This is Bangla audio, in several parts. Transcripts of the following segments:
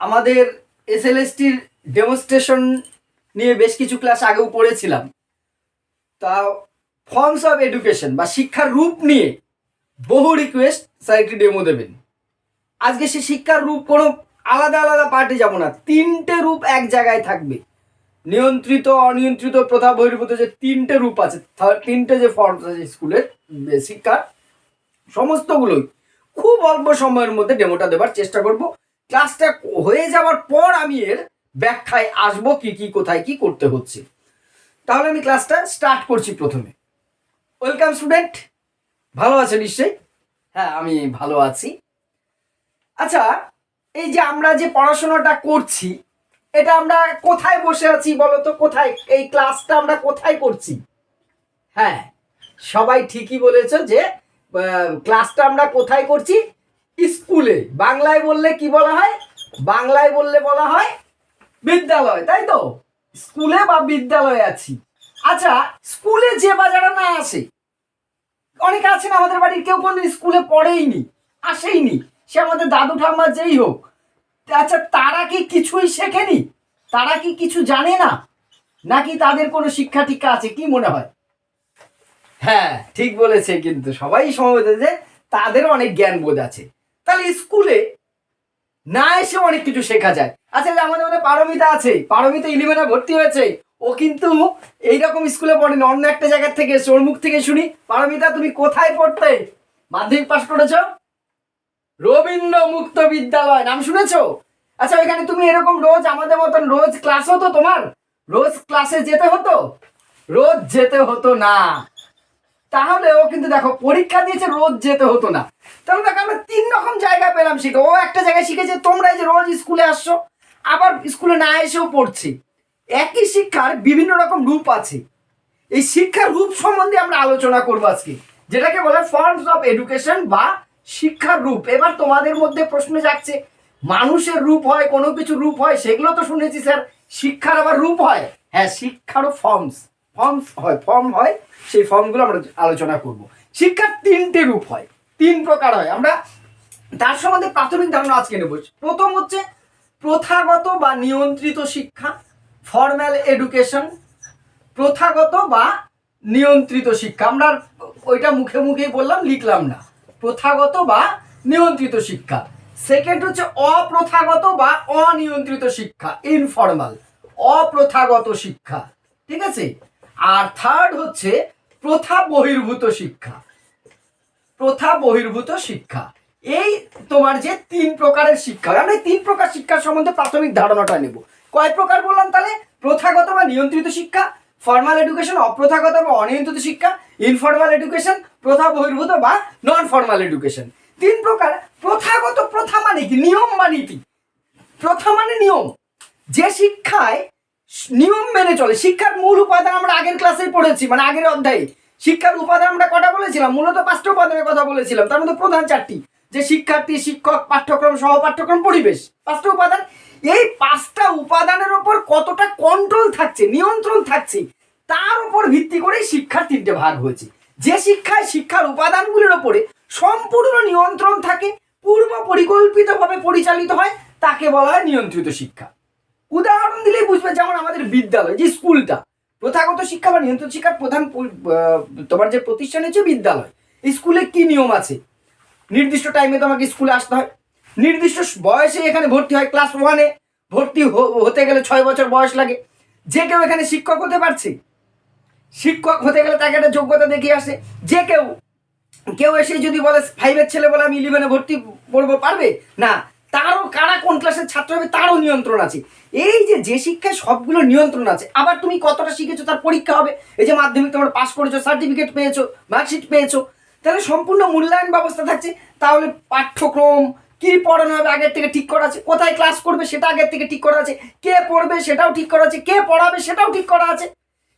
আমাদের এসএলএসটির ডেমনস্ট্রেশন নিয়ে বেশ কিছু ক্লাস আগেও পড়েছিলাম। তা ফর্মস অফ এডুকেশন বা শিক্ষার রূপ নিয়ে বহু রিকোয়েস্ট স্যার একটি ডেমো দেবেন। আজকে সে শিক্ষার রূপ কোনো আলাদা আলাদা পার্টে যাব না, তিনটে রূপ এক জায়গায় থাকবে। নিয়ন্ত্রিত, অনিয়ন্ত্রিত, প্রথা বহির্ভূত যে তিনটে রূপ আছে তিনটে যে ফর্ম আছে স্কুলের শিক্ষার, সমস্তগুলোই খুব অল্প সময়ের মধ্যে ডেমোটা দেবার চেষ্টা করব। ক্লাসটা হয়ে যাওয়ার পর আমি এর ব্যাখ্যায় আসব কি কি, কোথায়, কি করতে হচ্ছে। তাহলে আমি ক্লাসটা স্টার্ট করছি প্রথমে। ওয়েলকাম স্টুডেন্ট ভালো আছে নিশ্চয়ই? হ্যাঁ আমি ভালো আছি। আচ্ছা এই যে আমরা যে পড়াশোনাটা করছি, এটা আমরা কোথায় বসে আছি বলো তো কোথায়? এই ক্লাসটা আমরা কোথায় করছি? হ্যাঁ সবাই ঠিকই বলেছ যে ক্লাসটা আমরা কোথায় করছি? স্কুলে। বাংলায় বললে কি বলা হয়? বাংলায় বললে বলা হয় বিদ্যালয়, তাই তো? স্কুলে বা বিদ্যালয়ে আছি। আচ্ছা স্কুলে যে বা যারা না আসে, অনেকে আছেন আমাদের বাড়ির, কেউ কোনদিন স্কুলে পড়েইনি, আসেইনি। সে আমাদের দাদু ঠাম্মা যেই হোক। আচ্ছা তারা কি কিছুই শেখেনি? তারা কি কিছু জানে না? নাকি তাদের কোনো শিক্ষা টিক্ষা আছে, কি মনে হয়? হ্যাঁ ঠিক বলেছে কিন্তু সবাই সমবেত যে তাদেরও অনেক জ্ঞান বোধ আছে। তাহলে স্কুলে না এসে অনেক কিছু শেখা যায়। আচ্ছা আমাদের মধ্যে পারমিতা আছে পারমিতা ইলেভেনে ভর্তি হয়েছে। ও কিন্তু এইরকম স্কুলে পড়েনি অন্য একটা জায়গার থেকে এসে, মুখ থেকে শুনি। পারমিতা তুমি কোথায় পড়তে? মাধ্যমিক পাশ করেছ? রবীন্দ্র মুক্ত বিদ্যালয় নাম শুনেছো? আচ্ছা ওইখানে তুমি এরকম রোজ আমাদের মতন রোজ ক্লাস হতো তোমার? রোজ ক্লাসে যেতে হতো? রোজ যেতে হতো না। তাহলে ও কিন্তু দেখো, পরীক্ষা দিয়েছে, রোজ যেতে হতো না। তাহলে দেখো, আমরা তিন রকম জায়গা পেলাম শিখে। ও একটা জায়গায় শিখেছে তোমরা যে রোজ স্কুলে আসছো, আবার স্কুলে না এসেও পড়ছি। একই শিক্ষার বিভিন্ন রকম রূপ আছে। এই শিক্ষার রূপ সম্বন্ধে আমরা আলোচনা করব আজকে, যেটাকে বলে ফর্মস অফ এডুকেশন বা শিক্ষার রূপ। এবার তোমাদের মধ্যে প্রশ্ন যাচ্ছে মানুষের রূপ হয়, কোনো কিছু রূপ হয়, সেগুলো তো শুনেছি, স্যার। শিক্ষার আবার রূপ হয়? হ্যাঁ শিক্ষারও ফর্মস ফর্মস হয় ফর্ম হয়, সেই ফর্মগুলো আমরা আলোচনা করব। শিক্ষার তিনটে রূপ হয়, তিন প্রকার হয়। আমরা তার সম্বন্ধে প্রাথমিক ধারণা আজকে নেব। প্রথম হচ্ছে প্রথাগত বা নিয়ন্ত্রিত শিক্ষা ফর্মাল এডুকেশন প্রথাগত বা নিয়ন্ত্রিত শিক্ষা। আমরা ওইটা মুখে মুখেই বললাম, লিখলাম না। প্রথাগত বা নিয়ন্ত্রিত শিক্ষা। সেকেন্ড হচ্ছে অপ্রথাগত বা অনিয়ন্ত্রিত শিক্ষা ইনফর্মাল অপ্রথাগত শিক্ষা, ঠিক আছে? আর থার্ড হচ্ছে প্রথা বহির্ভূত শিক্ষা। প্রথা বহির্ভূত শিক্ষা। এই তোমার যে তিন প্রকারের শিক্ষা, আমরা তিন প্রকার শিক্ষার সম্বন্ধে প্রাথমিক ধারণাটা নেব। কয় প্রকার বললাম তাহলে? প্রথাগত বা নিয়ন্ত্রিত শিক্ষা ফর্মাল এডুকেশন অপ্রথাগত বা অনিয়ন্ত্রিত শিক্ষা ইনফর্মাল এডুকেশন প্রথা বহির্ভূত বা নন ফর্মাল এডুকেশন তিন প্রকার, প্রথাগত প্রথা মানে কি? নিয়ম বা নীতি। প্রথা মানে নিয়ম। যে শিক্ষায় নিয়ম মেনে চলে। শিক্ষার মূল উপাদান আমরা আগের ক্লাসেই পড়েছি মানে আগের অধ্যায়ে। শিক্ষার উপাদান আমরা কটা বলেছিলাম? মূলত পাঁচটা উপাদানের কথা বলেছিলাম। তার মধ্যে প্রধান চারটি, যে শিক্ষার্থী, শিক্ষক, পাঠ্যক্রম সহ পাঠ্যক্রম পরিবেশ। পাঁচটা উপাদান। এই পাঁচটা উপাদানের ওপর কতটা কন্ট্রোল থাকছে, নিয়ন্ত্রণ থাকছে, তার উপর ভিত্তি করে শিক্ষার তিনটে ভাগ হয়েছে। যে শিক্ষায় শিক্ষার উপাদানগুলির ওপরে সম্পূর্ণ নিয়ন্ত্রণ থাকে পূর্ব পরিকল্পিতভাবে পরিচালিত হয়, তাকে বলা হয় নিয়ন্ত্রিত শিক্ষা। উদাহরণ দিলেই বুঝবে যেমন আমাদের বিদ্যালয়, যে স্কুলটা। প্রথাগত শিক্ষা বা নিয়ন্ত্রিত শিক্ষার প্রধান তোমার যে প্রতিষ্ঠান হচ্ছে বিদ্যালয়। স্কুলে কি নিয়ম আছে? নির্দিষ্ট টাইমে তোমাকে স্কুলে আসতে হয়। নির্দিষ্ট বয়সে এখানে ভর্তি হয় ক্লাস ওয়ানে ভর্তি হতে গেলে ছয় বছর বয়স লাগে। যে কেউ এখানে শিক্ষক হতে পারছে। শিক্ষক হতে গেলে তাকে একটা যোগ্যতা দেখিয়ে আসে। যে কেউ কেউ এসে যদি বলে ফাইভের ছেলে বলে আমি ইলেভেনে ভর্তি পড়ব, পারবে? না তারও কারা কোন ক্লাসের ছাত্র হবে তারও নিয়ন্ত্রণ আছে। এই যে যে শিক্ষায় সবগুলো নিয়ন্ত্রণ আছে, আবার তুমি কতটা শিখেছো তার পরীক্ষা হবে, এই যে মাধ্যমিক তোমার পাস করেছ সার্টিফিকেট পেয়েছ মার্কশিট পেয়েছ, তাহলে সম্পূর্ণ মূল্যায়ন ব্যবস্থা থাকছে, তাহলে পাঠ্যক্রম কি পড়ানো হবে আগের থেকে ঠিক করা আছে, কোথায় ক্লাস করবে সেটা আগের থেকে ঠিক করা আছে, কে পড়বে সেটাও ঠিক করা আছে, কে পড়াবে সেটাও ঠিক করা আছে।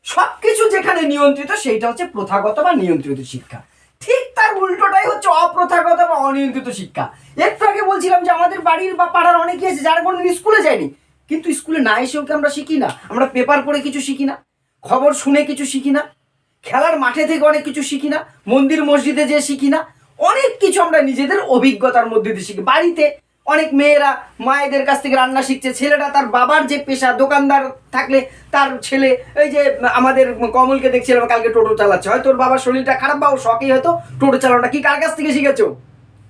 সব কিছু যেখানে নিয়ন্ত্রিত সেইটা হচ্ছে প্রথাগত বা নিয়ন্ত্রিত শিক্ষা। ঠিক তার উল্টোটাই হচ্ছে অপ্রথাগত বা অনিয়ন্ত্রিত শিক্ষা। আগে বলছিলাম যে আমাদের বাড়ির বা পাড়ার অনেকে আছে যারা কোনোদিন স্কুলে যায়নি। কিন্তু স্কুলে না এসেও কি আমরা শিখি না। আমরা পেপার পড়ে কিছু শিখি না। খবর শুনে কিছু শিখি না। খেলার মাঠে থেকে অনেক কিছু শিখি না। মন্দির মসজিদে যেয়ে শিখি না। অনেক কিছু আমরা নিজেদের অভিজ্ঞতার মধ্যে দিয়ে শিখি। বাড়িতে অনেক মেয়েরা মায়েদের কাছ থেকে রান্না শিখছে। ছেলেটা তার বাবার যে পেশা, দোকানদার থাকলে তার ছেলে, এই যে আমাদের কমলকে দেখছিলাম কালকে টোটো চালাচ্ছে। হয়তো ওর বাবার শরীরটা খারাপ বা ও শখেই হয়তো টোটো চালানোটা কি কার কাছ থেকে শিখেছো?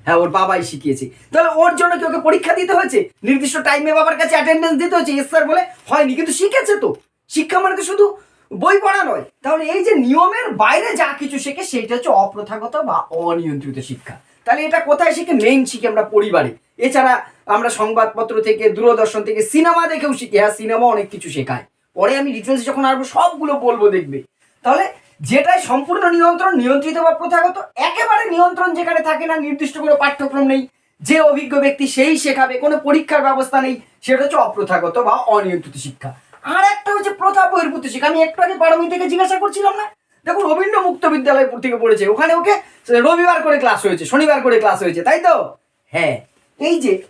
হ্যাঁ ওর বাবাই শিখিয়েছে। তাহলে ওর জন্য কি ওকে পরীক্ষা দিতে হয়েছে? নির্দিষ্ট টাইমে বাবার কাছে অ্যাটেন্ডেন্স দিতে হয়েছে। এস স্যার বলে হয়নি, কিন্তু শিখেছে তো। শিক্ষা মানে তো শুধু বই পড়া নয়। তাহলে এই যে নিয়মের বাইরে যা কিছু শেখে সেটা হচ্ছে অপ্রথাগত বা অনিয়ন্ত্রিত শিক্ষা। তাহলে এটা কোথায় শিখে? মেইন শিখে আমরা পরিবারে। এছাড়া আমরা সংবাদপত্র থেকে, দূরদর্শন থেকে সিনেমা দেখেও শিখি। হ্যাঁ সিনেমা অনেক কিছু শেখায়। পরে আমি ডিটেলস যখন আসব, সবগুলো বলব দেখবে। তাহলে যেটাই সম্পূর্ণ নিয়ন্ত্রণ, নিয়ন্ত্রিত বা প্রথাগত, একেবারে নিয়ন্ত্রণ যেখানে থাকে না, নির্দিষ্ট কোনো পাঠ্যক্রম নেই। যে অভিজ্ঞ ব্যক্তি সেই শেখাবে, কোনো পরীক্ষার ব্যবস্থা নেই, সেটা হচ্ছে অপ্রথাগত বা অনিয়ন্ত্রিত শিক্ষা। আর একটা হচ্ছে প্রথা বহির্ভূত শিক্ষা। আমি একটু আগে পারমি থেকে জিজ্ঞাসা করছিলাম না? দেখুন, রবীন্দ্র মুক্ত বিদ্যালয় থেকে পড়েছে। ওখানে ওকে রবিবার করে ক্লাস হয়েছে, শনিবার করে ক্লাস হয়েছে, তাই তো? হ্যাঁ এই যে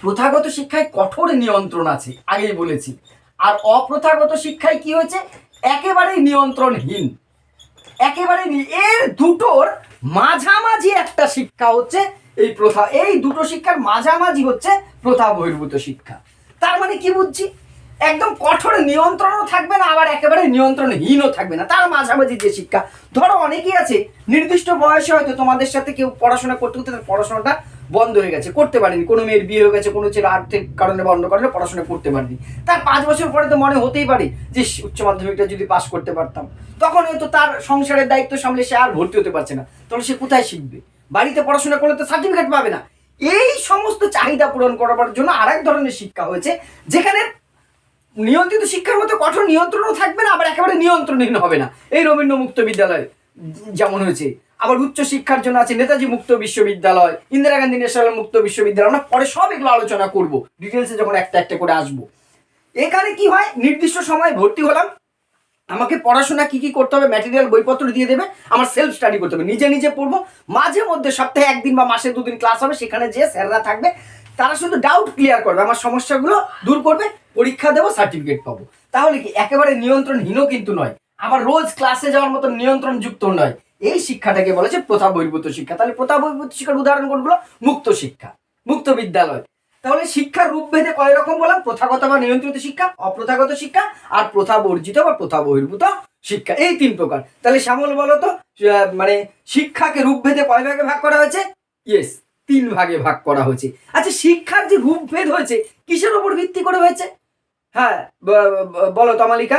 প্রথাগত শিক্ষায় কঠোর নিয়ন্ত্রণ আছে, আগেই বলেছি। আর অপ্রথাগত শিক্ষায় কি হয়েছে? একেবারেই নিয়ন্ত্রণহীন। একেবারে এর দুটোর মাঝামাঝি একটা শিক্ষা হচ্ছে এই প্রথা। এই দুটো শিক্ষার মাঝামাঝি হচ্ছে প্রথা বহির্ভূত শিক্ষা। তার মানে কি বুঝছি? একদম কঠোর নিয়ন্ত্রণও থাকবে না, আবার একেবারে নিয়ন্ত্রণহীনও থাকবে না। তার মাঝামাঝি যে শিক্ষা। ধরো অনেকেই আছে, নির্দিষ্ট বয়সে হয়তো তোমাদের সাথে কেউ পড়াশোনা করতে করতে পড়াশোনাটা বন্ধ হয়ে গেছে, করতে পারেনি। কোনো মেয়ের বিয়ে হয়ে গেছে, কোনো ছেলে আর্থিক কারণে বা অন্য কারণে পড়াশোনা করতে পারেনি। তার পাঁচ বছর পরে তো মনে হতেই পারে যে উচ্চ মাধ্যমিকটা যদি পাশ করতে পারতাম। তখন হয়তো তার সংসারের দায়িত্ব সামলে সে আর ভর্তি হতে পারছে না। তাহলে সে কোথায় শিখবে? বাড়িতে পড়াশোনা করলে তো সার্টিফিকেট পাবে না। এই সমস্ত চাহিদা পূরণ করার জন্য আরেক ধরনের শিক্ষা হয়েছে, যেখানে নিয়ন্ত্রিত শিক্ষার মতো কঠোর নিয়ন্ত্রণও থাকবে না, আবার একেবারে নিয়ন্ত্রণহীন হবে না। এই রবীন্দ্র মুক্ত বিদ্যালয় যেমন হয়েছে আবার উচ্চ শিক্ষার জন্য আছে নেতাজি মুক্ত বিশ্ববিদ্যালয়, ইন্দিরা গান্ধী ন্যাশনাল মুক্ত বিশ্ববিদ্যালয়। আমরা পরে সব এগুলো আলোচনা করব ডিটেলসে যখন একটা একটা করে আসব। এখানে কি হয়? নির্দিষ্ট সময় ভর্তি হলাম। আমাকে পড়াশোনা কি কি করতে হবে? ম্যাটেরিয়াল বইপত্র দিয়ে দেবে। আমার সেলফ স্টাডি করতে হবে। নিজে নিজে পড়ব। মাঝে মধ্যে সপ্তাহে একদিন বা মাসে দুদিন ক্লাস হবে। সেখানে যে স্যাররা থাকবে। তারা শুধু ডাউট ক্লিয়ার করবে। আমার সমস্যাগুলো দূর করবে। পরীক্ষা দেবো সার্টিফিকেট পাবো। তাহলে কি? একেবারে নিয়ন্ত্রণহীনও কিন্তু নয়। আবার রোজ ক্লাসে যাওয়ার মতো নিয়ন্ত্রণ যুক্ত নয়। এই শিক্ষাটাকে বলেছে প্রথা বহির্ভূত শিক্ষা। তাহলে প্রথা বহির্ভূত শিক্ষার উদাহরণ কোনগুলো? মুক্ত শিক্ষা। মুক্ত বিদ্যালয়। তাহলে শিক্ষার রূপ ভেদে কয় রকম বললাম? প্রথাগত বা নিয়ন্ত্রিত শিক্ষা, অপ্রথাগত শিক্ষা, আর প্রথা বর্জিত বা প্রথা বহির্ভূত শিক্ষা। এই তিন প্রকার। তাহলে শ্যামল বলো তো মানে শিক্ষাকে রূপ ভেদে কয় ভাগে ভাগ করা হয়েছে? ইয়েস তিন ভাগে ভাগ করা হয়েছে। আচ্ছা শিক্ষার যে রূপভেদ হয়েছে, কিসের উপর ভিত্তি করে হয়েছে? হ্যাঁ বলো তমালিকা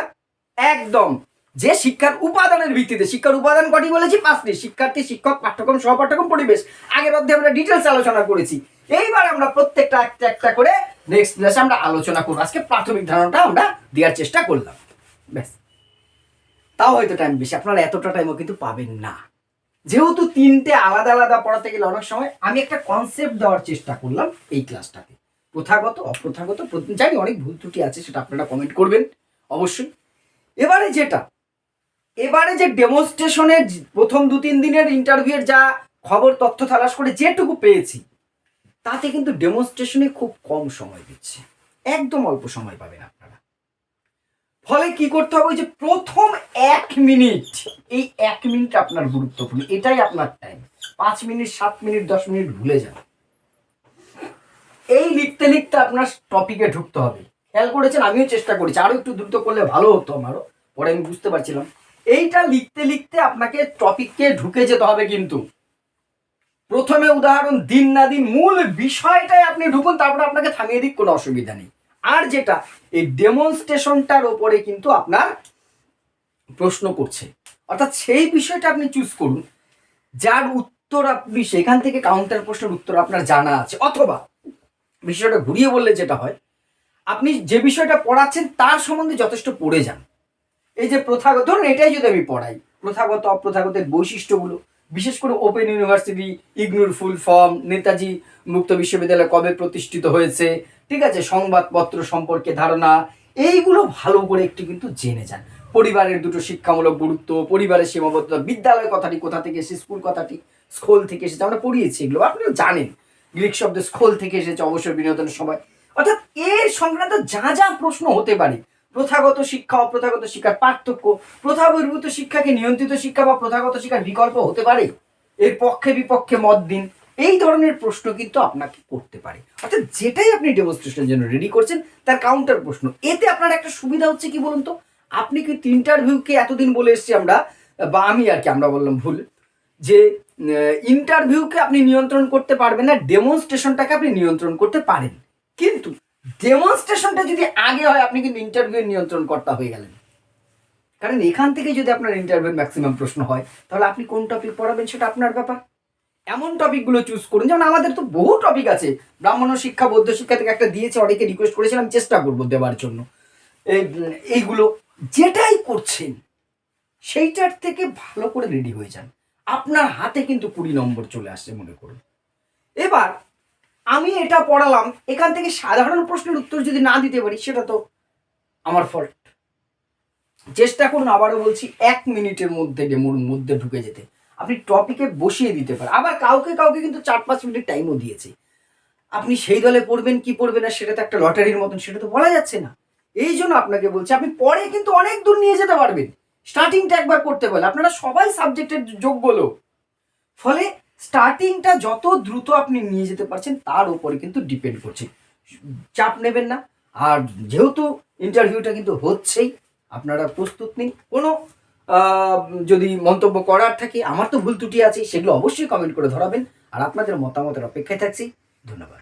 একদম। যে শিক্ষার উপাদানের ভিত্তিতে, শিক্ষার উপাদান কটি বলেছি? পাঁচটি শিক্ষার্থী, শিক্ষক, পাঠ্যক্রম, সহপাঠ্যক্রম, পরিবেশ। আগের অধ্যায়ে আমরা ডিটেলস আলোচনা করেছি। এইবার আমরা প্রত্যেকটা একটা একটা করে নেক্সট ক্লাসে আমরা আলোচনা করব। আজকে প্রাথমিক ধারণাটা আমরা দেওয়ার চেষ্টা করলাম। ব্যাস। তাও হয়তো টাইম বেশি। আপনারা এতটা টাইমও কিন্তু পাবেন না। যেহেতু তিনটে আলাদা আলাদা পড়াতে গেলে অনেক সময় আমি একটা কনসেপ্ট দেওয়ার চেষ্টা করলাম এই ক্লাসটাকে প্রথাগত, অপ্রথাগত জানি অনেক ভুল ত্রুটি আছে, সেটা আপনারা কমেন্ট করবেন। অবশ্যই। এবারে যেটা এবারে যে ডেমনস্ট্রেশনের প্রথম দু তিন দিনের ইন্টারভিউয়ের যা খবর, তথ্য তালাশ করে যেটুকু পেয়েছি, তাতে কিন্তু ডেমনস্ট্রেশনে খুব কম সময় দিচ্ছে। একদম অল্প সময় পাবেন আপনারা। ফলে কি করতে হবে? যে প্রথম এক মিনিট, এই এক মিনিট আপনার গুরুত্বপূর্ণ। এটাই আপনার টাইম পাঁচ মিনিট, সাত মিনিট, দশ মিনিট ভুলে যান। এই লিখতে লিখতে আপনার টপিকে ঢুকতে হবে। খেয়াল করেছেন? আমিও চেষ্টা করেছি। আরও একটু দ্রুত করলে ভালো হতো আমারও। পরে আমি বুঝতে পারছিলাম। এইটা লিখতে লিখতে আপনাকে টপিককে ঢুকে যেতে হবে কিন্তু। প্রথমে উদাহরণ, দিন না দিন মূল বিষয়টাই আপনি ঢুকুন, তারপরে আপনাকে থামিয়ে দিক, কোনো অসুবিধা নেই। আর যেটা, এই ডেমনস্ট্রেশনটার ওপরে কিন্তু আপনার প্রশ্ন করছে। অর্থাৎ সেই বিষয়টা আপনি চুজ করুন, যার উত্তর আপনি সেখান থেকে কাউন্টার প্রশ্নের উত্তর আপনার জানা আছে। অথবা, বিষয়টা ঘুরিয়ে বললে যেটা হয়, আপনি যে বিষয়টা পড়াচ্ছেন, তার সম্বন্ধে যথেষ্ট পড়ে যান। এই যে প্রথাগত, ধরুন এটাই যদি আমি পড়াই, প্রথাগত, অপ্রথাগতের বৈশিষ্ট্যগুলো, বিশেষ করে ওপেন ইউনিভার্সিটি ইগনুর ফুল ফর্ম নেতাজি মুক্ত বিশ্ববিদ্যালয় কবে প্রতিষ্ঠিত হয়েছে, ঠিক আছে, সংবাদপত্র সম্পর্কে ধারণা, এইগুলো ভালো করে একটু কিন্তু জেনে যান। পরিবারের দুটো শিক্ষামূলক গুরুত্ব, পরিবারের সীমাবদ্ধতা, বিদ্যালয় কথাটি কোথা থেকে এসে স্কুল কথাটি স্কুল থেকে এসেছে, আমরা পড়িয়েছি এগুলো আপনারা জানেন। গ্রিক শব্দ স্কুল থেকে এসেছে অবসর বিনোদনের সময়। অর্থাৎ এর সংক্রান্ত যা যা প্রশ্ন হতে পারে প্রথাগত শিক্ষা, অপ্রথাগত শিক্ষার পার্থক্য প্রথা বহির্ভূত শিক্ষাকে নিয়ন্ত্রিত শিক্ষা বা প্রথাগত শিক্ষার বিকল্প হতে পারে। এর পক্ষে বিপক্ষে মত দিন, এই ধরনের প্রশ্ন কিন্তু আপনাকে করতে পারে। অর্থাৎ যেটাই আপনি ডেমনস্ট্রেশনের জন্য রেডি করছেন, তার কাউন্টার প্রশ্ন। এতে আপনার একটা সুবিধা হচ্ছে কি বলুন তো? আপনি কি ইন্টারভিউকে এতদিন বলে এসেছি আমরা, বা আমি আর কি, আমরা বললাম ভুল, যে ইন্টারভিউকে আপনি নিয়ন্ত্রণ করতে পারবেন না ডেমনস্ট্রেশনটাকে আপনি নিয়ন্ত্রণ করতে পারেন। কিন্তু ডেমনস্ট্রেশনটা যদি আগে হয়, আপনি কিন্তু ইন্টারভিউ নিয়ন্ত্রণ কর্তা হয়ে গেলেন। কারণ এখান থেকে যদি আপনার ইন্টারভিউ ম্যাক্সিমাম প্রশ্ন হয়, তাহলে আপনি কোন টপিক পড়াবেন সেটা আপনার ব্যাপার। এমন টপিকগুলো চুজ করুন। যেমন আমাদের তো বহু টপিক আছে। ব্রাহ্মণ শিক্ষা, বৌদ্ধ শিক্ষা থেকে একটা দিয়েছে, অনেকে রিকোয়েস্ট করেছিলাম, চেষ্টা করব দেওয়ার জন্য। এইগুলো যেটাই করছেন, সেইটার থেকে ভালো করে রেডি হয়ে যান। আপনার হাতে কিন্তু কুড়ি নম্বর চলে আসছে, মনে করুন। এবার আমি এটা পড়ালাম, এখান থেকে সাধারণ প্রশ্নের উত্তর যদি না দিতে পারি, সেটা তো আমার ফল্ট চেষ্টা করুন আবারও বলছি, এক মিনিটের মধ্যে ডেমোর মধ্যে ঢুকে যেতে। আপনি টপিকে বসিয়ে দিতে পারেন। আবার কাউকে কাউকে কিন্তু চার পাঁচ মিনিট টাইমও দিয়েছে। আপনি সেই দলে পড়বেন, কি পড়বেন না সেটা তো একটা লটারির মতন, সেটা তো বলা যাচ্ছে না। এই জন্য আপনাকে বলছি, আপনি পরে কিন্তু অনেক দূর নিয়ে যেতে পারবেন। স্টার্টিংটা একবার করতে পারলে। আপনারা সবাই সাবজেক্টের যোগ্য লোক। ফলে স্টার্টিংটা যত দ্রুত আপনি নিয়ে যেতে পারছেন, তার উপরে কিন্তু ডিপেন্ড করছে। চাপ নেবেন না। আর যেহেতু ইন্টারভিউটা কিন্তু হচ্ছেই, আপনারা প্রস্তুত নিন। কোনো যদি মন্তব্য করার থাকে, আমার তো ভুল ত্রুটি আছে, সেগুলো অবশ্যই কমেন্ট করে ধরাবেন। আর আপনাদের মতামতের অপেক্ষায় থাকছি। ধন্যবাদ।